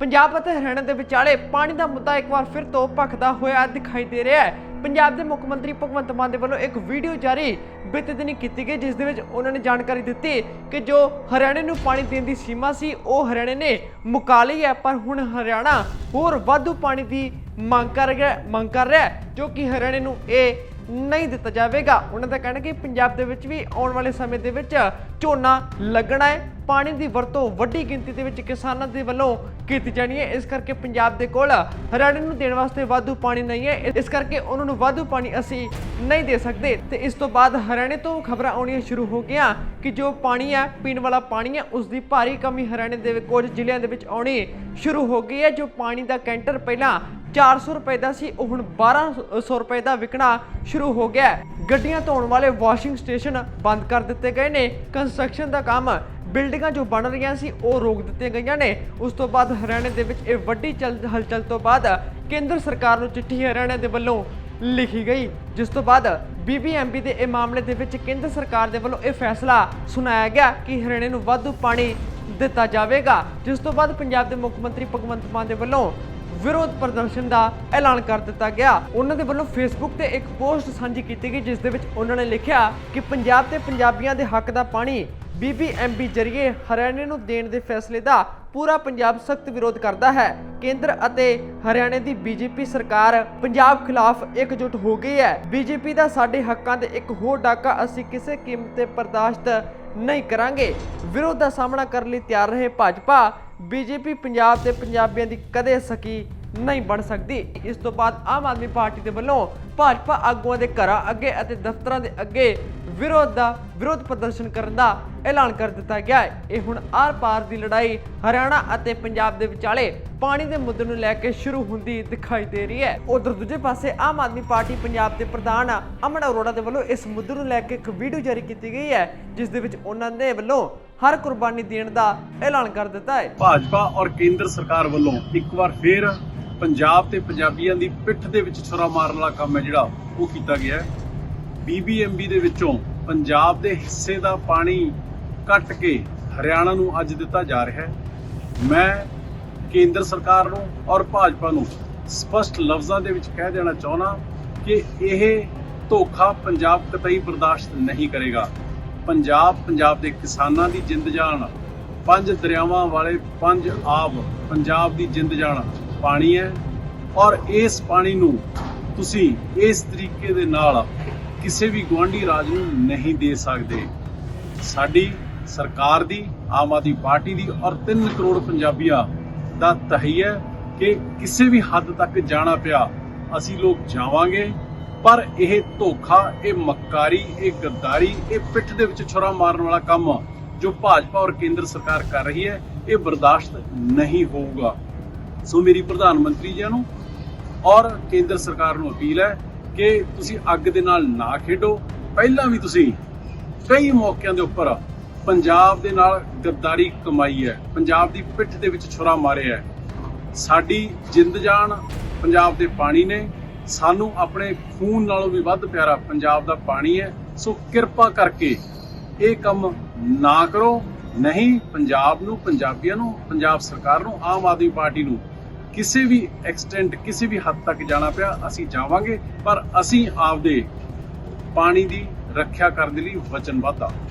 ਪੰਜਾਬ ਅਤੇ ਹਰਿਆਣਾ ਦੇ ਵਿਚਾਲੇ ਪਾਣੀ ਦਾ ਮੁੱਦਾ ਇੱਕ ਵਾਰ ਫਿਰ ਤੋਂ ਭਖਦਾ ਹੋਇਆ ਦਿਖਾਈ ਦੇ ਰਿਹਾ ਹੈ। ਪੰਜਾਬ ਦੇ ਮੁੱਖ ਮੰਤਰੀ ਭਗਵੰਤ ਮਾਨ ਦੇ ਵੱਲੋਂ ਇੱਕ ਵੀਡੀਓ ਜਾਰੀ ਬੀਤੇ ਦਿਨੀ ਕੀਤੀ ਗਈ, ਜਿਸ ਦੇ ਵਿੱਚ ਉਹਨਾਂ ਨੇ ਜਾਣਕਾਰੀ ਦਿੱਤੀ ਕਿ ਜੋ ਹਰਿਆਣੇ ਨੂੰ ਪਾਣੀ ਦੇਣ ਦੀ ਸੀਮਾ ਸੀ, ਉਹ ਹਰਿਆਣੇ ਨੇ ਮੁਕਾ ਲਈ ਹੈ। ਪਰ ਹੁਣ ਹਰਿਆਣਾ ਹੋਰ ਵਾਧੂ ਪਾਣੀ ਦੀ ਮੰਗ ਕਰ ਰਿਹਾ ਮੰਗ ਕਰ ਰਿਹਾ ਜੋ ਕਿ ਹਰਿਆਣੇ ਨੂੰ ਇਹ ਨਹੀਂ ਦਿੱਤਾ ਜਾਵੇਗਾ। ਉਹਨਾਂ ਦਾ ਕਹਿਣਾ ਕਿ ਪੰਜਾਬ ਦੇ ਵਿੱਚ ਵੀ ਆਉਣ ਵਾਲੇ ਸਮੇਂ ਦੇ ਵਿੱਚ ਝੋਨਾ ਲੱਗਣਾ ਹੈ। ਪਾਣੀ ਦੀ ਵਰਤੋਂ ਵੱਡੀ ਗਿਣਤੀ ਦੇ ਵਿੱਚ ਕਿਸਾਨਾਂ ਦੇ ਵੱਲੋਂ ਕੀਤੀ ਜਾਣੀ ਹੈ। ਇਸ ਕਰਕੇ ਪੰਜਾਬ ਦੇ ਕੋਲ ਹਰਿਆਣੇ ਨੂੰ ਦੇਣ ਵਾਸਤੇ ਵਾਧੂ ਪਾਣੀ ਨਹੀਂ ਹੈ। ਇਸ ਕਰਕੇ ਉਹਨਾਂ ਨੂੰ ਵਾਧੂ ਪਾਣੀ ਅਸੀਂ ਨਹੀਂ ਦੇ ਸਕਦੇ। ਤੇ ਇਸ ਤੋਂ ਬਾਅਦ ਹਰਿਆਣੇ ਤੋਂ ਖਬਰਾਂ ਆਉਣੀਆਂ ਸ਼ੁਰੂ ਹੋ ਗਈਆਂ ਕਿ ਜੋ ਪਾਣੀ ਹੈ, ਪੀਣ ਵਾਲਾ ਪਾਣੀ ਹੈ ਉਸ ਦੀ ਭਾਰੀ ਕਮੀ ਹਰਿਆਣੇ ਦੇ ਕੁਝ ਜ਼ਿਲ੍ਹਿਆਂ ਦੇ ਵਿੱਚ ਆਉਣੀ ਸ਼ੁਰੂ ਹੋ ਗਈ ਹੈ। ਜੋ ਪਾਣੀ ਦਾ ਕੈਂਟਰ ਪਹਿਲਾਂ 400 ਰੁਪਏ ਦਾ ਸੀ, ਉਹ ਹੁਣ 1200 ਰੁਪਏ ਦਾ ਵਿਕਣਾ ਸ਼ੁਰੂ ਹੋ ਗਿਆ ਗੱਡੀਆਂ ਧੋਣ ਵਾਲੇ ਵਾਸ਼ਿੰਗ ਸਟੇਸ਼ਨ ਬੰਦ ਕਰ ਦਿੱਤੇ ਗਏ ਨੇ। ਕੰਸਟਰਕਸ਼ਨ ਦਾ ਕੰਮ, ਬਿਲਡਿੰਗਾਂ ਜੋ ਬਣ ਰਹੀਆਂ ਸੀ, ਉਹ ਰੋਕ ਦਿੱਤੀਆਂ ਗਈਆਂ ਨੇ। ਉਸ ਤੋਂ ਬਾਅਦ ਹਰਿਆਣੇ ਦੇ ਵਿੱਚ ਇਹ ਵੱਡੀ ਚਲ, ਹਲਚਲ ਤੋਂ ਬਾਅਦ ਕੇਂਦਰ ਸਰਕਾਰ ਨੂੰ ਚਿੱਠੀ ਹਰਿਆਣਾ ਦੇ ਵੱਲੋਂ ਲਿਖੀ ਗਈ, ਜਿਸ ਤੋਂ ਬਾਅਦ ਬੀਬੀਐਮਬੀ ਦੇ ਇਹ ਮਾਮਲੇ ਦੇ ਵਿੱਚ ਕੇਂਦਰ ਸਰਕਾਰ ਦੇ ਵੱਲੋਂ ਇਹ ਫੈਸਲਾ ਸੁਣਾਇਆ ਗਿਆ ਕਿ ਹਰਿਆਣੇ ਨੂੰ ਵਾਧੂ ਪਾਣੀ ਦਿੱਤਾ ਜਾਵੇਗਾ। ਜਿਸ ਤੋਂ ਬਾਅਦ ਪੰਜਾਬ ਦੇ ਮੁੱਖ ਮੰਤਰੀ ਭਗਵੰਤ ਮਾਨ ਦੇ ਵੱਲੋਂ ਵਿਰੋਧ ਪ੍ਰਦਰਸ਼ਨ ਦਾ ਐਲਾਨ ਕਰ ਦਿੱਤਾ ਗਿਆ। ਉਹਨਾਂ ਦੇ ਵੱਲੋਂ ਫੇਸਬੁੱਕ ਤੇ ਇੱਕ ਪੋਸਟ ਸਾਂਝੀ ਕੀਤੀ ਗਈ, ਜਿਸ ਦੇ ਵਿੱਚ ਉਹਨਾਂ ਨੇ ਲਿਖਿਆ ਕਿ ਪੰਜਾਬ ਤੇ ਪੰਜਾਬੀਆਂ ਦੇ ਹੱਕ ਦਾ ਪਾਣੀ ਬੀਬੀਐਮਬੀ ਜਰੀਏ ਹਰਿਆਣੇ ਨੂੰ ਦੇਣ ਦੇ ਫੈਸਲੇ ਦਾ ਪੂਰਾ ਪੰਜਾਬ ਸਖਤ ਵਿਰੋਧ ਕਰਦਾ ਹੈ। ਕੇਂਦਰ ਅਤੇ ਹਰਿਆਣੇ ਦੀ ਬੀਜੇਪੀ ਸਰਕਾਰ ਪੰਜਾਬ ਖਿਲਾਫ ਇਕਜੁੱਟ ਹੋ ਗਈ ਹੈ। ਬੀਜੇਪੀ ਦਾ ਸਾਡੇ ਹੱਕਾਂ ਦੇ ਇੱਕ ਹੋਰ ਡਾਕਾ ਅਸੀਂ ਕਿਸੇ ਕੀਮਤ ਤੇ ਬਰਦਾਸ਼ਤ ਨਹੀਂ ਕਰਾਂਗੇ। ਵਿਰੋਧ ਦਾ ਸਾਹਮਣਾ ਕਰਨ ਲਈ ਤਿਆਰ ਰਹੇ ਭਾਜਪਾ। ਬੀਜੇਪੀ ਪੰਜਾਬ ਤੇ ਪੰਜਾਬੀਆਂ ਦੀ ਕਦੇ ਸਕੀ ਨਹੀਂ ਬਣ ਸਕਦੀ। ਇਸ ਤੋਂ ਬਾਅਦ ਆਮ ਆਦਮੀ ਪਾਰਟੀ ਦੇ ਵੱਲੋਂ ਭਾਜਪਾ ਆਗੂਆਂ ਦੇ ਘਰਾਂ ਅੱਗੇ ਅਤੇ ਦਫ਼ਤਰਾਂ ਦੇ ਅੱਗੇ ਵਿਰੋਧ ਦਾ ਵਿਰੋਧ ਪ੍ਰਦਰਸ਼ਨ ਕਰਨ ਦਾ ਐਲਾਨ ਕਰ ਦਿੱਤਾ ਗਿਆ ਹੈ। ਇਹ ਹੁਣ ਆਰ-ਪਾਰ ਦੀ ਲੜਾਈ ਹਰਿਆਣਾ ਅਤੇ ਪੰਜਾਬ ਦੇ ਵਿਚਾਲੇ ਪਾਣੀ ਦੇ ਮੁੱਦੇ ਨੂੰ ਲੈ ਕੇ ਸ਼ੁਰੂ ਹੁੰਦੀ ਦਿਖਾਈ ਦੇ ਰਹੀ ਹੈ। ਉਧਰ ਦੂਜੇ ਪਾਸੇ ਆਮ ਆਦਮੀ ਪਾਰਟੀ ਪੰਜਾਬ ਦੇ ਪ੍ਰਧਾਨ ਅਮਨ ਅਰੋੜਾ ਦੇ ਵੱਲੋਂ ਇਸ ਮੁੱਦੇ ਨੂੰ ਲੈ ਕੇ ਇੱਕ ਵੀਡੀਓ ਜਾਰੀ ਕੀਤੀ ਗਈ ਹੈ, ਜਿਸ ਦੇ ਵਿੱਚ ਉਹਨਾਂ ਦੇ ਵੱਲੋਂ ਹਰ ਕੁਰਬਾਨੀ ਦੇਣ ਦਾ ਐਲਾਨ ਕਰ ਦਿੱਤਾ ਹੈ। ਭਾਜਪਾ ਔਰ ਕੇਂਦਰ ਸਰਕਾਰ ਵੱਲੋਂ ਇੱਕ ਵਾਰ ਫੇਰ ਪੰਜਾਬ ਤੇ ਪੰਜਾਬੀਆਂ ਦੀ ਪਿੱਠ ਦੇ ਵਿੱਚ ਛੁਰਾ ਮਾਰਨ ਵਾਲਾ ਕੰਮ ਹੈ ਜਿਹੜਾ ਉਹ ਕੀਤਾ ਗਿਆ ਹੈ। ਬੀਬੀਐਮਬੀ ਦੇ ਵਿੱਚੋਂ ਪੰਜਾਬ ਦੇ ਹਿੱਸੇ ਦਾ ਪਾਣੀ ਕੱਟ ਕੇ ਹਰਿਆਣਾ ਨੂੰ ਅੱਜ ਦਿੱਤਾ ਜਾ ਰਿਹਾ ਹੈ। ਮੈਂ ਕੇਂਦਰ ਸਰਕਾਰ ਨੂੰ ਔਰ ਭਾਜਪਾ ਨੂੰ ਸਪਸ਼ਟ ਲਫ਼ਜ਼ਾਂ ਦੇ ਵਿੱਚ ਕਹਿ ਦੇਣਾ ਚਾਹੁੰਦਾ ਕਿ ਇਹ ਧੋਖਾ ਪੰਜਾਬ ਕਤਈ ਬਰਦਾਸ਼ਤ ਨਹੀਂ ਕਰੇਗਾ। ਪੰਜਾਬ ਪੰਜਾਬ ਦੇ ਕਿਸਾਨਾਂ ਦੀ ਜਿੰਦ ਜਾਨ, ਪੰਜ ਦਰਿਆਵਾਂ ਵਾਲੇ ਪੰਜ ਆਬ ਪੰਜਾਬ ਦੀ ਜਿੰਦ ਜਾਨ ਪਾਣੀ ਹੈ ਔਰ ਇਸ ਪਾਣੀ ਨੂੰ ਤੁਸੀਂ ਇਸ ਤਰੀਕੇ ਦੇ ਨਾਲ ਕਿਸੇ ਵੀ ਗੁਆਂਢੀ ਰਾਜ ਨੂੰ ਨਹੀਂ ਦੇ ਸਕਦੇ। ਸਾਡੀ ਸਰਕਾਰ ਦੀ, ਆਮ ਆਦਮੀ ਪਾਰਟੀ ਦੀ ਔਰ 3 ਕਰੋੜ ਪੰਜਾਬੀਆਂ ਦਾ ਤਹਈਆ ਕਿ ਕਿਸੇ ਵੀ ਹੱਦ ਤੱਕ ਜਾਣਾ ਪਿਆ, ਅਸੀਂ ਲੋਕ ਜਾਵਾਂਗੇ। ਪਰ ਇਹ ਧੋਖਾ, ਇਹ ਮੱਕਾਰੀ, ਇਹ ਗੱਦਾਰੀ ਇਹ ਪਿੱਠ ਦੇ ਵਿੱਚ ਛੁਰਾ ਮਾਰਨ ਵਾਲਾ ਕੰਮ ਜੋ ਭਾਜਪਾ ਔਰ ਕੇਂਦਰ ਸਰਕਾਰ ਕਰ ਰਹੀ ਹੈ, ਇਹ ਬਰਦਾਸ਼ਤ ਨਹੀਂ ਹੋਊਗਾ। ਸੋ ਮੇਰੀ ਪ੍ਰਧਾਨ ਮੰਤਰੀ ਜੀ ਨੂੰ ਔਰ ਕੇਂਦਰ ਸਰਕਾਰ ਨੂੰ ਅਪੀਲ ਹੈ ਕਿ ਤੁਸੀਂ ਅੱਗ ਦੇ ਨਾਲ ਨਾ ਖੇਡੋ। ਪਹਿਲਾਂ ਵੀ ਤੁਸੀਂ ਕਈ ਮੌਕਿਆਂ ਦੇ ਉੱਪਰ ਪੰਜਾਬ ਦੇ ਨਾਲ ਗੱਦਾਰੀ ਕਮਾਈ ਹੈ। ਪੰਜਾਬ ਦੀ ਪਿੱਠ ਦੇ ਵਿੱਚ ਛੁਰਾ ਮਾਰਿਆ ਹੈ। ਸਾਡੀ ਜਿੰਦ ਜਾਨ ਪੰਜਾਬ ਦੇ ਪਾਣੀ ਨੇ। ਸਾਨੂੰ ਆਪਣੇ ਖੂਨ ਨਾਲੋਂ ਵੀ ਵੱਧ ਪਿਆਰਾ ਪੰਜਾਬ ਦਾ ਪਾਣੀ ਹੈ। ਸੋ ਕਿਰਪਾ ਕਰਕੇ ਇਹ ਕੰਮ ਨਾ ਕਰੋ। ਨਹੀਂ, ਪੰਜਾਬ ਨੂੰ, ਪੰਜਾਬੀਆਂ ਨੂੰ, ਪੰਜਾਬ ਸਰਕਾਰ ਨੂੰ, ਆਮ ਆਦਮੀ ਪਾਰਟੀ ਨੂੰ ਕਿਸੇ ਵੀ ਐਕਸਟੈਂਟ ਕਿਸੇ ਵੀ ਹੱਦ ਤੱਕ ਜਾਣਾ ਪਿਆ, ਅਸੀਂ ਜਾਵਾਂਗੇ, ਪਰ ਅਸੀਂ ਆਪਦੇ ਪਾਣੀ ਦੀ ਰੱਖਿਆ ਕਰਨ ਦੇ ਲਈ ਵਚਨਬੱਧ ਆ।